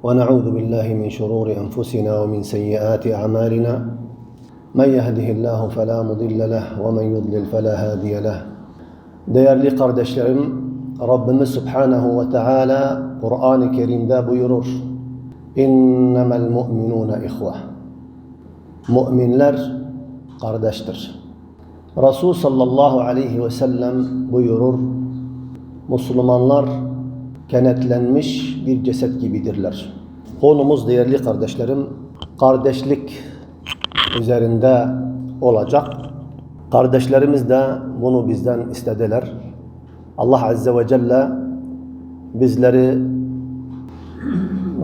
ونعوذ بالله من شرور أنفسنا ومن سيئات أعمالنا. من يهده الله فلا مضل له ومن يضلل فلا هادي له. دير لي قردش ربنا سبحانه وتعالى قرآن كريم ذا بيروش. إنما المؤمنون إخوة. مؤمن لر قردشتر رسول صلى الله عليه وسلم بيرور مسلمان لر kenetlenmiş bir ceset gibidirler. Konumuz değerli kardeşlerim, kardeşlik üzerinde olacak. Kardeşlerimiz de bunu bizden istediler. Allah Azze ve Celle bizleri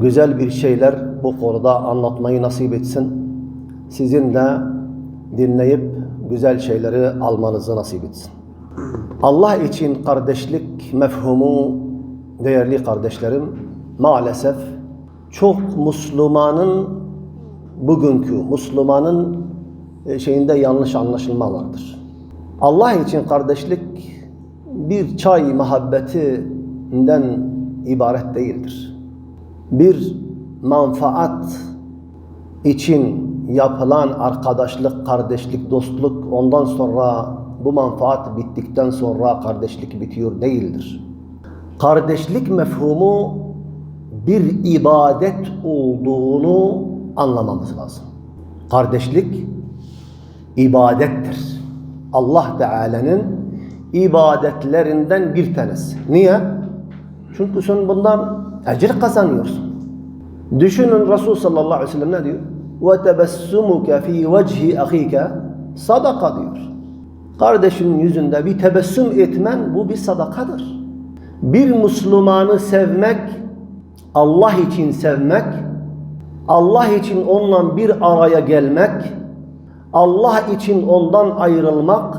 güzel bir şeyler bu konuda anlatmayı nasip etsin. Sizin de dinleyip güzel şeyleri almanızı nasip etsin. Allah için kardeşlik mefhumu değerli kardeşlerim maalesef çok Müslümanın bugünkü Müslümanın e, şeyinde yanlış anlaşılma vardır. Allah için kardeşlik bir çay muhabbetinden ibaret değildir. Bir manfaat için yapılan arkadaşlık, kardeşlik, dostluk ondan sonra bu manfaat bittikten sonra kardeşlik bitiyor değildir Kardeşlik mefhumu bir ibadet olduğunu anlamamız lazım. Kardeşlik ibadettir. Allah Teala'nın ibadetlerinden bir tanesi. Niye? Çünkü sen bundan ecir kazanıyorsun. Düşünün Resul sallallahu aleyhi ve sellem ne diyor? وَتَبَسُّمُكَ ف۪ي وَجْهِ اَخ۪يكَ Sadaka diyor. Kardeşinin yüzünde bir tebessüm etmen bu bir sadakadır. Bir Müslümanı sevmek, Allah için sevmek, Allah için onunla bir araya gelmek, Allah için ondan ayrılmak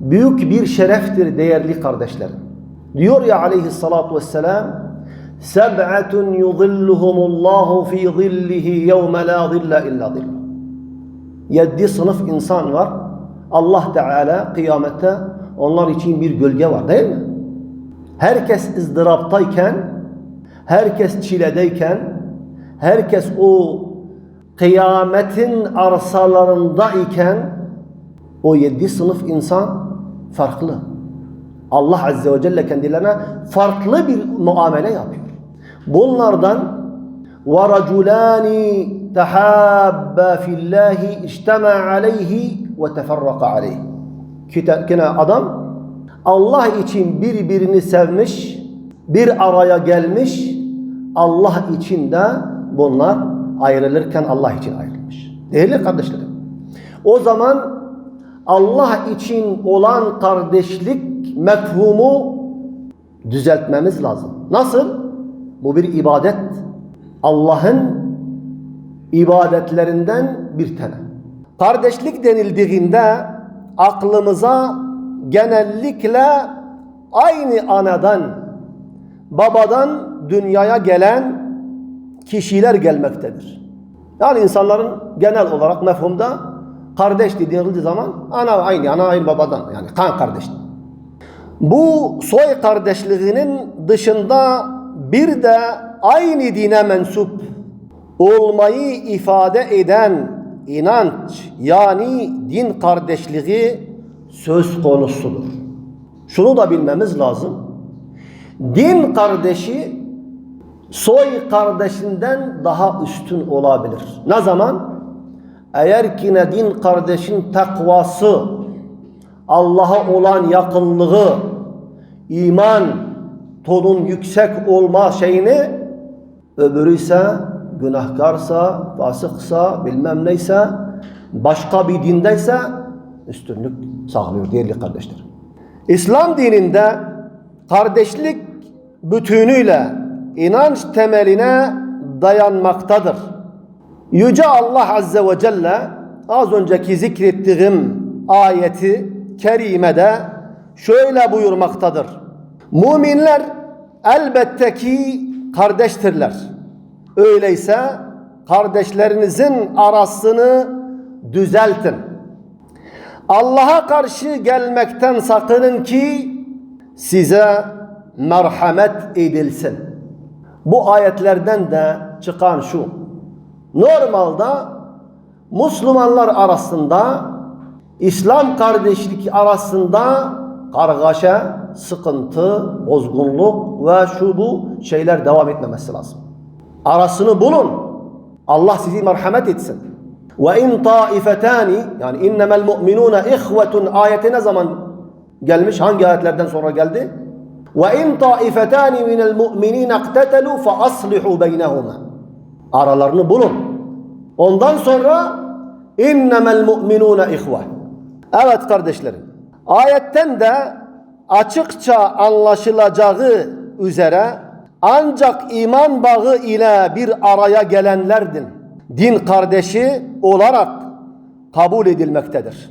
büyük bir şereftir değerli kardeşlerim. Diyor ya aleyhissalatu vesselam Seb'atun yuzilluhumullahu fi zillihi yevme la zille illa zilluh. Yedi sınıf insan var. Allah Teala kıyamette onlar için bir gölge var değil mi? Herkes ızdıraptayken, herkes çiledeyken, herkes o kıyametin arsalarında iken o yedi sınıf insan farklı. Allah Azze ve Celle kendilerine farklı bir muamele yapıyor. Bunlardan وَرَجُلَانِ تَحَابَّا فِي اللّٰهِ اِجْتَمَعَ عَلَيْهِ وَتَفَرَّقَ عَلَيْهِ Kine adam Allah için birbirini sevmiş, bir araya gelmiş, Allah için de bunlar ayrılırken Allah için ayrılmış. Değerli kardeşlerim. O zaman Allah için olan kardeşlik mefhumu düzeltmemiz lazım. Nasıl? Bu bir ibadet. Allah'ın ibadetlerinden bir tane. Kardeşlik denildiğinde aklımıza genellikle aynı anadan, babadan dünyaya gelen kişiler gelmektedir. Yani insanların genel olarak mefhumda kardeş denildiği zaman ana aynı, ana aynı babadan yani kan kardeş. Bu soy kardeşliğinin dışında bir de aynı dine mensup olmayı ifade eden inanç yani din kardeşliği söz konusudur. Şunu da bilmemiz lazım. Din kardeşi soy kardeşinden daha üstün olabilir. Ne zaman? Eğer ki ne din kardeşin takvası, Allah'a olan yakınlığı, iman, tonun yüksek olma şeyini öbürü ise günahkarsa, fasıksa, bilmem neyse, başka bir dindeyse üstünlük sağlıyor değerli kardeşler. İslam dininde kardeşlik bütünüyle inanç temeline dayanmaktadır. Yüce Allah Azze ve Celle az önceki zikrettiğim ayeti kerimede şöyle buyurmaktadır. Müminler elbette ki kardeştirler. Öyleyse kardeşlerinizin arasını düzeltin. Allah'a karşı gelmekten sakının ki size merhamet edilsin. Bu ayetlerden de çıkan şu. Normalde Müslümanlar arasında İslam kardeşlik arasında kargaşa, sıkıntı, bozgunluk ve şu bu şeyler devam etmemesi lazım. Arasını bulun. Allah sizi merhamet etsin. Ve in yani innemel mu'minuna ihvetun ayeti ne zaman gelmiş? Hangi ayetlerden sonra geldi? Ve in taifetani minel mu'minin iqtetelu fe aslihu beynehuma. Aralarını bulun. Ondan sonra innemel mu'minuna ihve. Evet kardeşlerim. Ayetten de açıkça anlaşılacağı üzere ancak iman bağı ile bir araya gelenlerdir. Din kardeşi olarak kabul edilmektedir.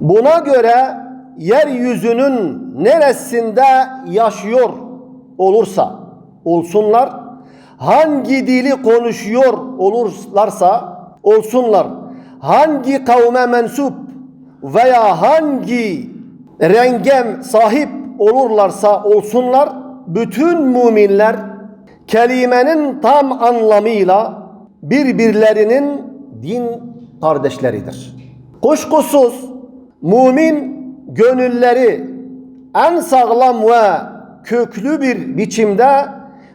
Buna göre yeryüzünün neresinde yaşıyor olursa olsunlar, hangi dili konuşuyor olurlarsa olsunlar, hangi kavme mensup veya hangi rengem sahip olurlarsa olsunlar, bütün müminler kelimenin tam anlamıyla birbirlerinin din kardeşleridir. Kuşkusuz mümin gönülleri en sağlam ve köklü bir biçimde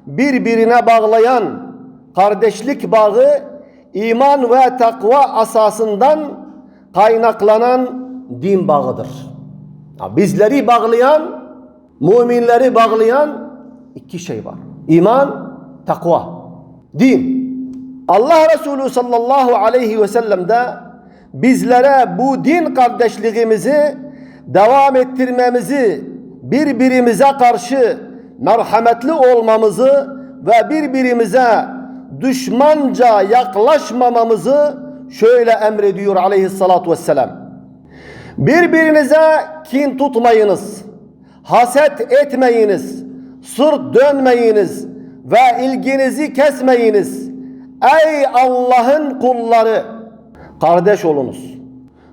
birbirine bağlayan kardeşlik bağı iman ve takva asasından kaynaklanan din bağıdır. Bizleri bağlayan, müminleri bağlayan iki şey var. İman, takva, din. Allah Resulü sallallahu aleyhi ve sellem de bizlere bu din kardeşliğimizi devam ettirmemizi, birbirimize karşı merhametli olmamızı ve birbirimize düşmanca yaklaşmamamızı şöyle emrediyor aleyhissalatu vesselam. Birbirinize kin tutmayınız, haset etmeyiniz, sırt dönmeyiniz ve ilginizi kesmeyiniz. Ey Allah'ın kulları, kardeş olunuz.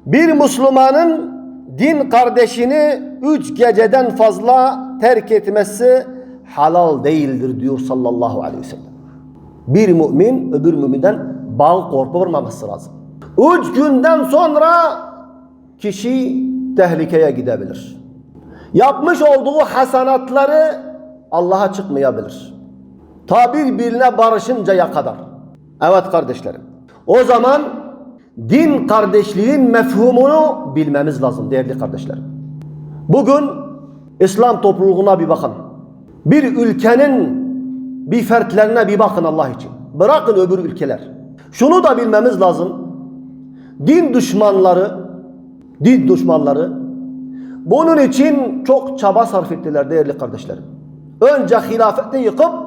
Bir Müslümanın din kardeşini üç geceden fazla terk etmesi halal değildir diyor sallallahu aleyhi ve sellem. Bir mümin öbür müminden bağ koparmaması lazım. Üç günden sonra kişi tehlikeye gidebilir. Yapmış olduğu hasanatları Allah'a çıkmayabilir. Ta birbirine barışıncaya kadar. Evet kardeşlerim. O zaman din kardeşliğin mefhumunu bilmemiz lazım değerli kardeşlerim. Bugün İslam topluluğuna bir bakın. Bir ülkenin bir fertlerine bir bakın Allah için. Bırakın öbür ülkeler. Şunu da bilmemiz lazım. Din düşmanları, din düşmanları bunun için çok çaba sarf ettiler değerli kardeşlerim. Önce hilafeti yıkıp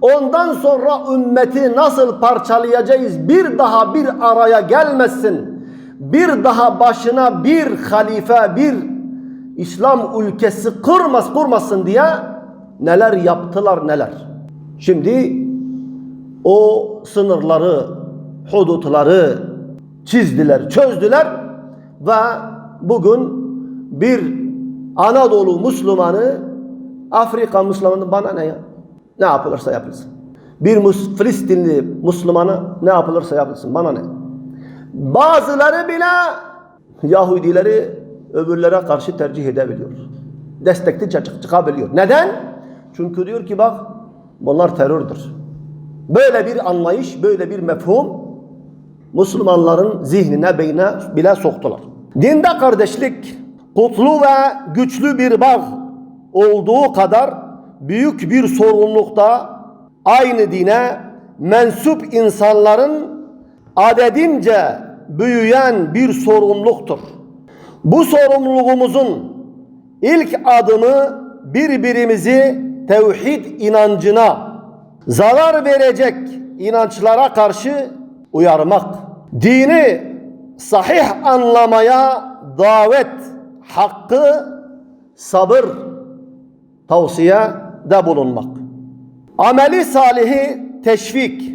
ondan sonra ümmeti nasıl parçalayacağız bir daha bir araya gelmesin. Bir daha başına bir halife, bir İslam ülkesi kurmaz kurmasın diye neler yaptılar neler. Şimdi o sınırları, hudutları çizdiler, çözdüler ve bugün bir Anadolu Müslümanı Afrika Müslümanı bana ne ya? Ne yapılırsa yapılsın. Bir Mus Filistinli Müslümana ne yapılırsa yapılsın bana ne? Bazıları bile Yahudileri öbürlere karşı tercih edebiliyor. Destekli çık çıkabiliyor. Neden? Çünkü diyor ki bak bunlar terördür. Böyle bir anlayış, böyle bir mefhum Müslümanların zihnine, beynine bile soktular. Dinde kardeşlik kutlu ve güçlü bir bağ olduğu kadar büyük bir sorumlulukta aynı dine mensup insanların adedince büyüyen bir sorumluluktur. Bu sorumluluğumuzun ilk adımı birbirimizi tevhid inancına zarar verecek inançlara karşı uyarmak. Dini sahih anlamaya davet hakkı sabır tavsiye de bulunmak. Ameli salihi teşvik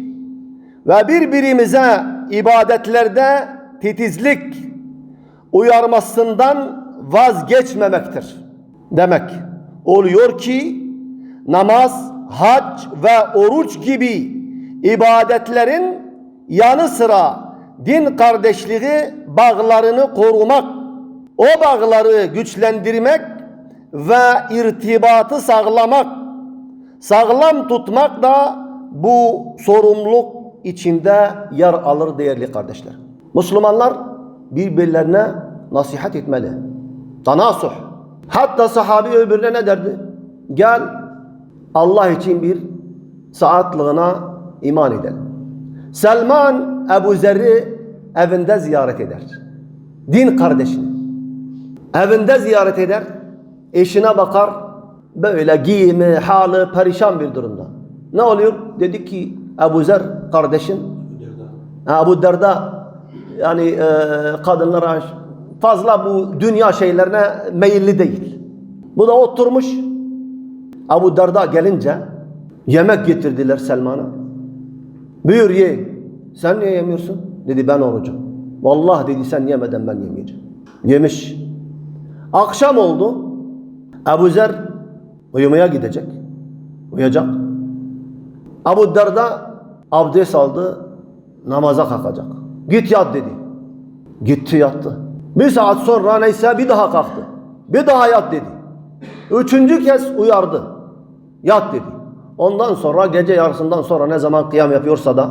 ve birbirimize ibadetlerde titizlik uyarmasından vazgeçmemektir. Demek oluyor ki namaz, hac ve oruç gibi ibadetlerin yanı sıra din kardeşliği bağlarını korumak, o bağları güçlendirmek ve irtibatı sağlamak, sağlam tutmak da bu sorumluluk içinde yer alır değerli kardeşler. Müslümanlar birbirlerine nasihat etmeli. Tanasuh. Hatta sahabi öbürüne ne derdi? Gel Allah için bir saatlığına iman edelim. Selman Ebu Zer'i evinde ziyaret eder. Din kardeşini. Evinde ziyaret eder. Eşine bakar. Böyle giyimi, halı, perişan bir durumda. Ne oluyor? Dedi ki Ebu Zer kardeşin Ha, Ebu Derda yani e, kadınlara fazla bu dünya şeylerine meyilli değil. Bu da oturmuş. Ebu Derda gelince yemek getirdiler Selman'a. Buyur ye. Sen niye yemiyorsun? Dedi ben orucum. Vallahi dedi sen yemeden ben yemeyeceğim. Yemiş. Akşam oldu. Ebu Zer uyumaya gidecek. Uyuyacak. Ebu Derda abdest aldı. Namaza kalkacak. Git yat dedi. Gitti yattı. Bir saat sonra neyse bir daha kalktı. Bir daha yat dedi. Üçüncü kez uyardı. Yat dedi. Ondan sonra gece yarısından sonra ne zaman kıyam yapıyorsa da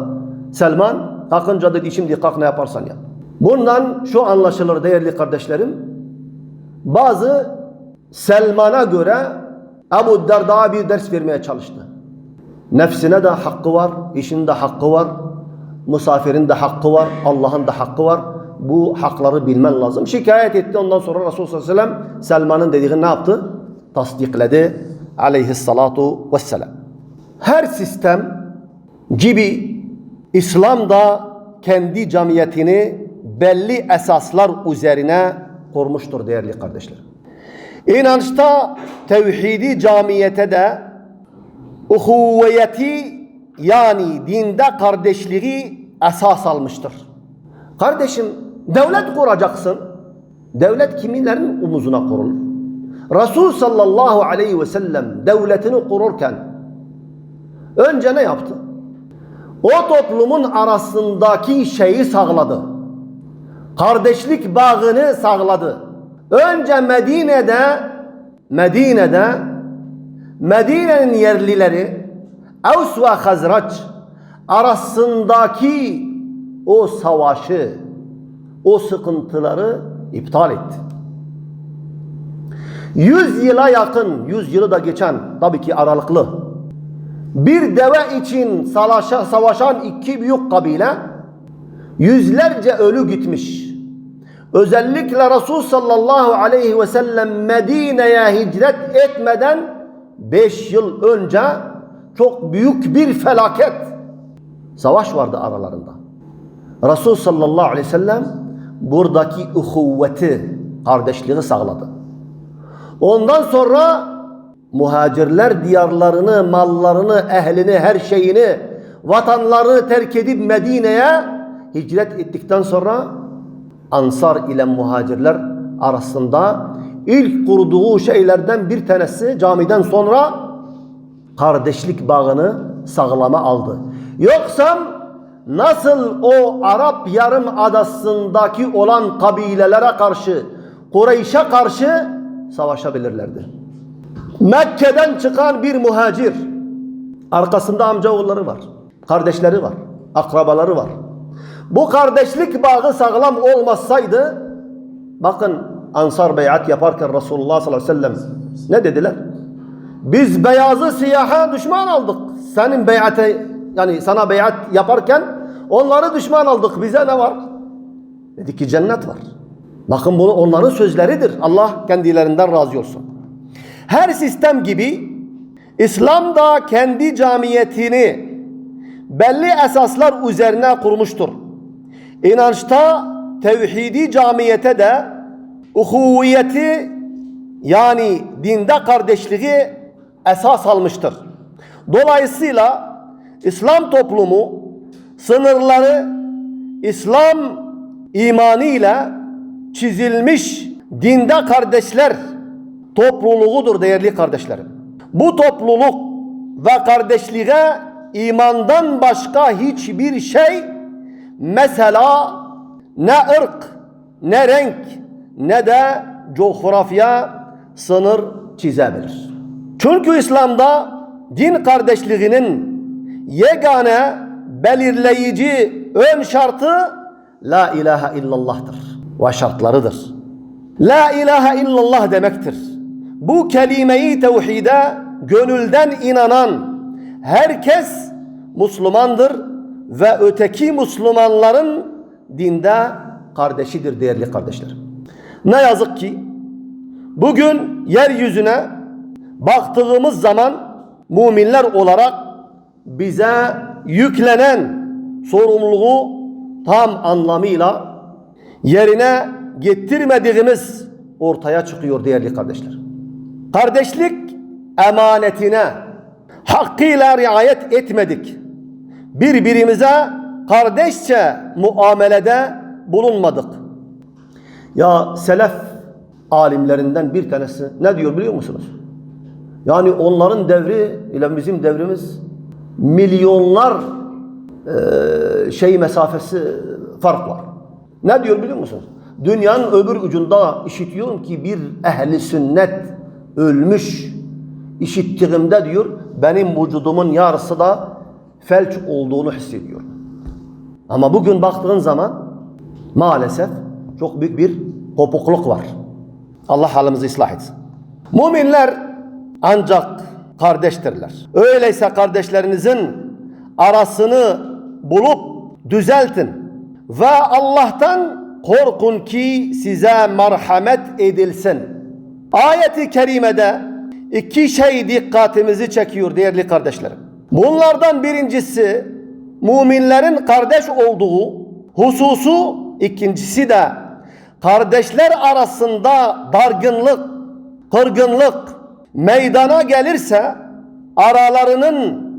Selman kalkınca dedi şimdi kalk ne yaparsan yap. Bundan şu anlaşılır değerli kardeşlerim. Bazı Selman'a göre Ebu Derda'ya bir ders vermeye çalıştı. Nefsine de hakkı var, işin de hakkı var, misafirin de hakkı var, Allah'ın da hakkı var. Bu hakları bilmen lazım. Şikayet etti ondan sonra Resulullah sallallahu aleyhi ve sellem Selman'ın dediğini ne yaptı? Tasdikledi aleyhissalatu vesselam. Her sistem gibi İslam da kendi camiyetini belli esaslar üzerine kurmuştur değerli kardeşler. İnançta tevhidi camiyete de uhuvviyeti yani dinde kardeşliği esas almıştır. Kardeşim devlet kuracaksın. Devlet kimilerin omuzuna kurulur? Resul sallallahu aleyhi ve sellem devletini kururken önce ne yaptı? O toplumun arasındaki şeyi sağladı. Kardeşlik bağını sağladı. Önce Medine'de Medine'de Medine'nin yerlileri Evs ve Hazraç arasındaki o savaşı, o sıkıntıları iptal etti. Yüz yıla yakın, yüz yılı da geçen tabii ki aralıklı bir deve için savaşa, savaşan iki büyük kabile yüzlerce ölü gitmiş. Özellikle Resul sallallahu aleyhi ve sellem Medine'ye hicret etmeden beş yıl önce çok büyük bir felaket savaş vardı aralarında. Resul sallallahu aleyhi ve sellem buradaki uhuvveti, kardeşliği sağladı. Ondan sonra muhacirler diyarlarını, mallarını, ehlini, her şeyini, vatanlarını terk edip Medine'ye hicret ettikten sonra Ansar ile muhacirler arasında ilk kurduğu şeylerden bir tanesi camiden sonra kardeşlik bağını sağlama aldı. Yoksa nasıl o Arap yarım adasındaki olan kabilelere karşı, Kureyş'e karşı savaşabilirlerdi. Mekke'den çıkan bir muhacir, arkasında amcaoğulları var, kardeşleri var, akrabaları var. Bu kardeşlik bağı sağlam olmasaydı, bakın Ansar beyat yaparken Resulullah sallallahu aleyhi ve sellem ne dediler? Biz beyazı siyaha düşman aldık. Senin beyate yani sana beyat yaparken onları düşman aldık. Bize ne var? Dedi ki cennet var. Bakın bunu onların sözleridir. Allah kendilerinden razı olsun. Her sistem gibi İslam da kendi camiyetini belli esaslar üzerine kurmuştur. İnançta tevhidi camiyete de uhuvviyeti yani dinde kardeşliği esas almıştır. Dolayısıyla İslam toplumu sınırları İslam imanıyla çizilmiş dinde kardeşler topluluğudur değerli kardeşlerim. Bu topluluk ve kardeşliğe imandan başka hiçbir şey mesela ne ırk, ne renk, ne de coğrafya sınır çizebilir. Çünkü İslam'da din kardeşliğinin yegane belirleyici ön şartı La ilahe illallah'tır ve şartlarıdır. La ilahe illallah demektir. Bu kelimeyi tevhide gönülden inanan herkes Müslümandır ve öteki Müslümanların dinde kardeşidir değerli kardeşlerim. Ne yazık ki bugün yeryüzüne baktığımız zaman müminler olarak bize yüklenen sorumluluğu tam anlamıyla yerine getirmediğimiz ortaya çıkıyor değerli kardeşler. Kardeşlik emanetine hakkıyla riayet etmedik. Birbirimize kardeşçe muamelede bulunmadık. Ya selef alimlerinden bir tanesi ne diyor biliyor musunuz? Yani onların devri ile bizim devrimiz milyonlar e, şey mesafesi fark var. Ne diyor biliyor musunuz? Dünyanın öbür ucunda işitiyorum ki bir ehli sünnet ölmüş. İşittiğimde diyor benim vücudumun yarısı da felç olduğunu hissediyorum. Ama bugün baktığın zaman maalesef çok büyük bir kopukluk var. Allah halimizi ıslah etsin. Müminler ancak kardeştirler. Öyleyse kardeşlerinizin arasını bulup düzeltin. Ve Allah'tan korkun ki size merhamet edilsin. Ayeti kerimede iki şey dikkatimizi çekiyor değerli kardeşlerim. Bunlardan birincisi müminlerin kardeş olduğu hususu, ikincisi de kardeşler arasında dargınlık, kırgınlık meydana gelirse aralarının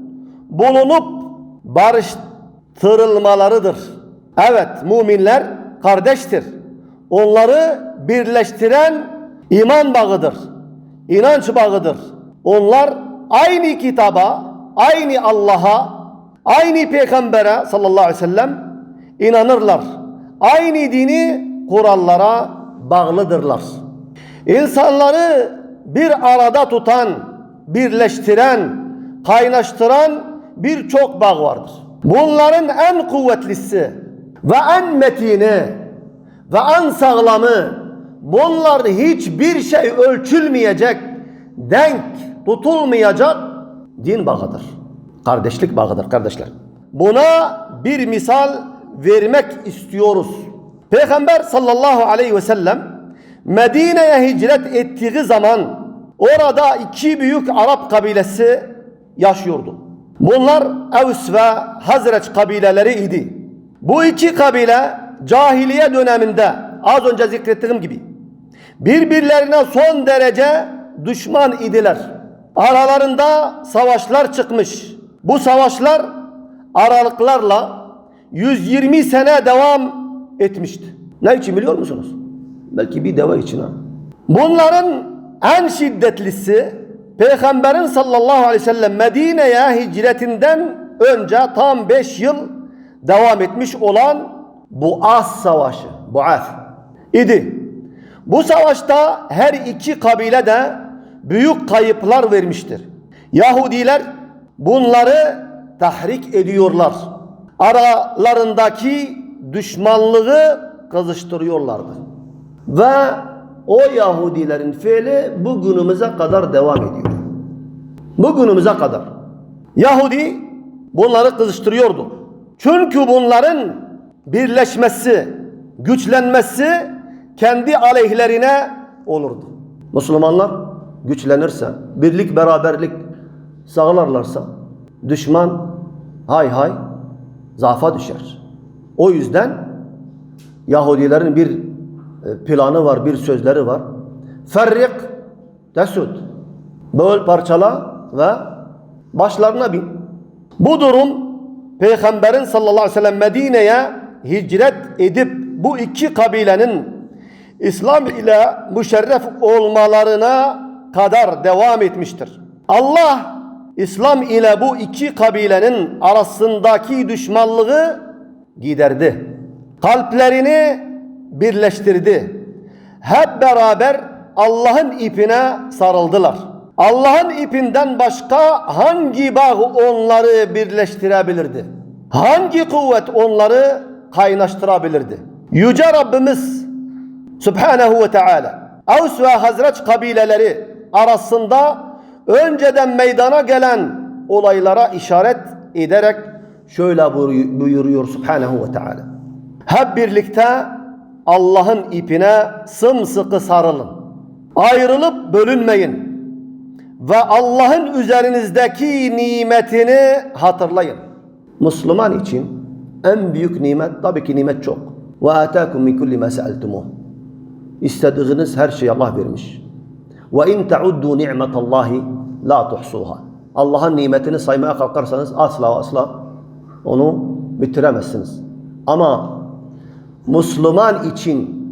bulunup barıştırılmalarıdır. Evet müminler kardeştir. Onları birleştiren iman bağıdır. İnanç bağıdır. Onlar aynı kitaba, aynı Allah'a, aynı peygambere sallallahu aleyhi ve sellem inanırlar. Aynı dini kurallara bağlıdırlar. İnsanları bir arada tutan, birleştiren, kaynaştıran birçok bağ vardır. Bunların en kuvvetlisi ve en metini ve en sağlamı bunlar hiçbir şey ölçülmeyecek, denk tutulmayacak din bağıdır. Kardeşlik bağıdır kardeşler. Buna bir misal vermek istiyoruz. Peygamber sallallahu aleyhi ve sellem Medine'ye hicret ettiği zaman orada iki büyük Arap kabilesi yaşıyordu. Bunlar Evs ve Hazreç kabileleri idi. Bu iki kabile cahiliye döneminde az önce zikrettiğim gibi birbirlerine son derece düşman idiler. Aralarında savaşlar çıkmış. Bu savaşlar aralıklarla 120 sene devam etmişti. Ne için biliyor musunuz? Belki bir deva için ha. Bunların en şiddetlisi Peygamberin sallallahu aleyhi ve sellem Medine'ye hicretinden önce tam 5 yıl devam etmiş olan Buas Savaşı. Buas idi. Bu savaşta her iki kabile de büyük kayıplar vermiştir. Yahudiler bunları tahrik ediyorlar. Aralarındaki düşmanlığı kızıştırıyorlardı. Ve o Yahudilerin fiili bugünümüze kadar devam ediyor. Bugünümüze kadar. Yahudi bunları kızıştırıyordu. Çünkü bunların birleşmesi, güçlenmesi kendi aleyhlerine olurdu. Müslümanlar güçlenirse, birlik beraberlik sağlarlarsa düşman hay hay zaafa düşer. O yüzden Yahudilerin bir e, planı var, bir sözleri var. Ferrik tesud. Böl parçala ve başlarına bin. Bu durum Peygamberin sallallahu aleyhi ve sellem Medine'ye hicret edip bu iki kabilenin İslam ile müşerref olmalarına kadar devam etmiştir. Allah İslam ile bu iki kabilenin arasındaki düşmanlığı giderdi. Kalplerini birleştirdi. Hep beraber Allah'ın ipine sarıldılar. Allah'ın ipinden başka hangi bağ onları birleştirebilirdi? Hangi kuvvet onları kaynaştırabilirdi? Yüce Rabbimiz Subhanahu ve Teala Avs ve Hazreç kabileleri arasında önceden meydana gelen olaylara işaret ederek şöyle buyur- buyuruyor Subhanahu ve Teala. Hep birlikte Allah'ın ipine sımsıkı sarılın. Ayrılıp bölünmeyin. Ve Allah'ın üzerinizdeki nimetini hatırlayın. Müslüman için en büyük nimet tabii ki nimet çok. Ataakum min kulli ma sa'altumuh. İstediğiniz her şeyi Allah vermiş. Ve in ta'uddu ni'metallahi la tuhsuha. Allah'ın nimetini saymaya kalkarsanız asla asla onu bitiremezsiniz. Ama Müslüman için,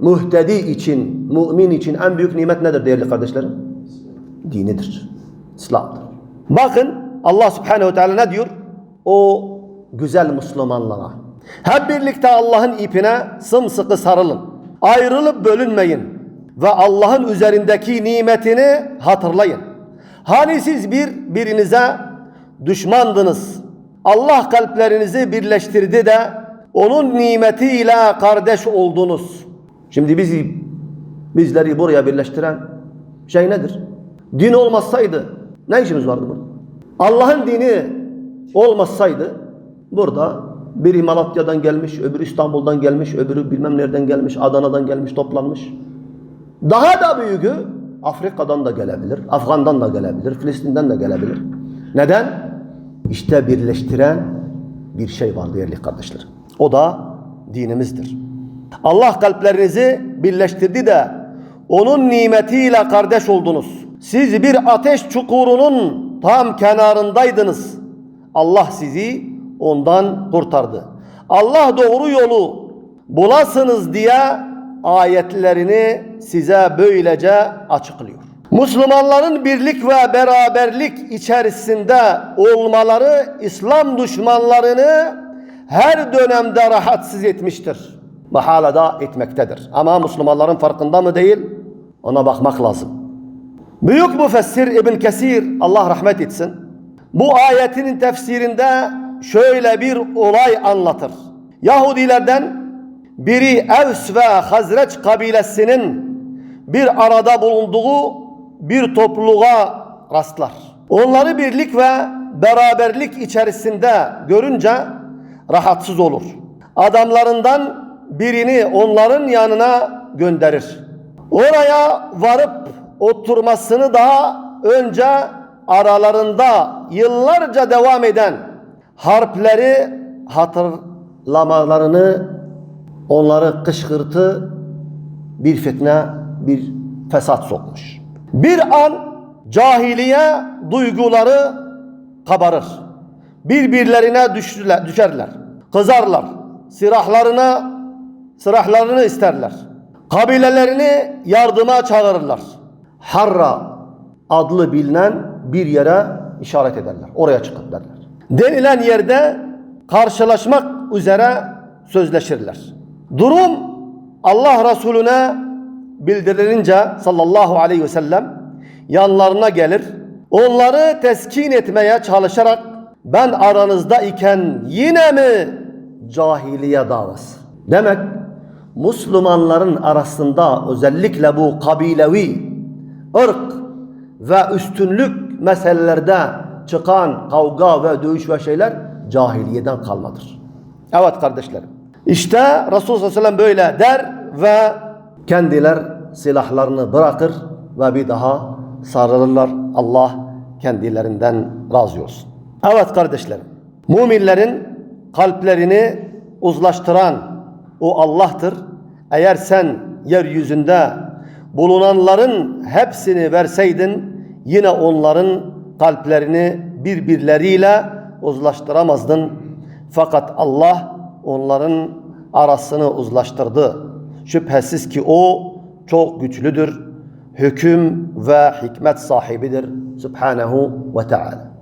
muhtedi için, mümin için en büyük nimet nedir değerli kardeşlerim? Dinidir. İslam'dır. Bakın Allah Subhanahu Teala ne diyor? O güzel Müslümanlara. Hep birlikte Allah'ın ipine sımsıkı sarılın. Ayrılıp bölünmeyin. Ve Allah'ın üzerindeki nimetini hatırlayın. Hani siz bir birinize düşmandınız. Allah kalplerinizi birleştirdi de onun nimetiyle kardeş oldunuz. Şimdi bizi bizleri buraya birleştiren şey nedir? Din olmasaydı ne işimiz vardı burada? Allah'ın dini olmasaydı burada biri Malatya'dan gelmiş, öbürü İstanbul'dan gelmiş, öbürü bilmem nereden gelmiş, Adana'dan gelmiş, toplanmış. Daha da büyüğü Afrika'dan da gelebilir, Afgan'dan da gelebilir, Filistin'den de gelebilir. Neden? İşte birleştiren bir şey var değerli kardeşler. O da dinimizdir. Allah kalplerinizi birleştirdi de onun nimetiyle kardeş oldunuz. Siz bir ateş çukurunun tam kenarındaydınız. Allah sizi ondan kurtardı. Allah doğru yolu bulasınız diye ayetlerini size böylece açıklıyor. Müslümanların birlik ve beraberlik içerisinde olmaları İslam düşmanlarını her dönemde rahatsız etmiştir. Ve hala da etmektedir. Ama Müslümanların farkında mı değil? Ona bakmak lazım. Büyük müfessir İbn Kesir Allah rahmet etsin. Bu ayetinin tefsirinde şöyle bir olay anlatır. Yahudilerden biri Evs ve Hazreç kabilesinin bir arada bulunduğu bir topluluğa rastlar. Onları birlik ve beraberlik içerisinde görünce rahatsız olur. Adamlarından birini onların yanına gönderir. Oraya varıp oturmasını daha önce aralarında yıllarca devam eden harpleri hatırlamalarını onları kışkırtı bir fitne, bir fesat sokmuş. Bir an cahiliye duyguları kabarır. Birbirlerine düşürler, düşerler. Kızarlar. Silahlarına silahlarını isterler. Kabilelerini yardıma çağırırlar. Harra adlı bilinen bir yere işaret ederler. Oraya çıkın derler. Denilen yerde karşılaşmak üzere sözleşirler. Durum Allah Resulüne bildirilince sallallahu aleyhi ve sellem yanlarına gelir. Onları teskin etmeye çalışarak ben aranızda iken yine mi cahiliye davası? Demek Müslümanların arasında özellikle bu kabilevi, ırk ve üstünlük meselelerde çıkan kavga ve dövüş ve şeyler cahiliyeden kalmadır. Evet kardeşlerim. İşte Resulullah sallallahu aleyhi ve böyle der ve kendiler silahlarını bırakır ve bir daha sarılırlar. Allah kendilerinden razı olsun. Evet kardeşlerim. Müminlerin kalplerini uzlaştıran o Allah'tır. Eğer sen yeryüzünde bulunanların hepsini verseydin yine onların kalplerini birbirleriyle uzlaştıramazdın. Fakat Allah onların arasını uzlaştırdı. Şüphesiz ki o çok güçlüdür, hüküm ve hikmet sahibidir. Subhanahu ve Teala.